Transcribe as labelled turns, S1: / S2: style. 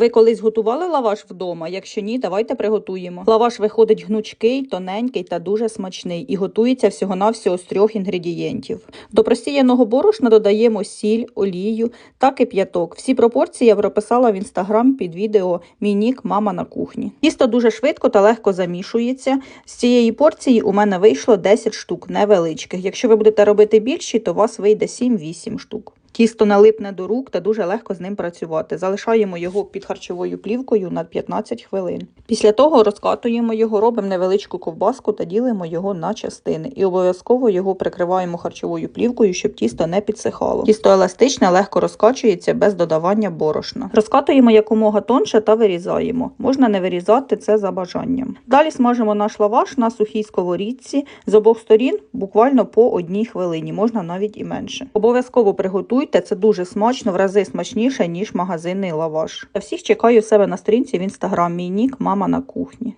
S1: Ви колись готували лаваш вдома? Якщо ні, давайте приготуємо. Лаваш виходить гнучкий, тоненький та дуже смачний і готується всього-навсього з трьох інгредієнтів. До просіяного борошна додаємо сіль, олію та кип'яток. Всі пропорції я прописала в інстаграм під відео Мій нік мама на кухні. Тісто дуже швидко та легко замішується. З цієї порції у мене вийшло 10 штук невеличких. Якщо ви будете робити більші, то у вас вийде 7-8 штук. Тісто налипне до рук та дуже легко з ним працювати. Залишаємо його під харчовою плівкою на 15 хвилин. Після того розкатуємо його, робимо невеличку ковбаску та ділимо його на частини. І обов'язково його прикриваємо харчовою плівкою, щоб тісто не підсихало. Тісто еластичне, легко розкачується без додавання борошна. Розкатуємо якомога тонше та вирізаємо. Можна не вирізати це за бажанням. Далі смажимо наш лаваш на сухій сковорідці з обох сторін буквально по одній хвилині, можна навіть і менше. Обов'язково приготуйте, це дуже смачно, в рази смачніше, ніж магазинний лаваш. Всіх чекаю в себе на сторінці в інстаграм. Мій нік, мама на кухні.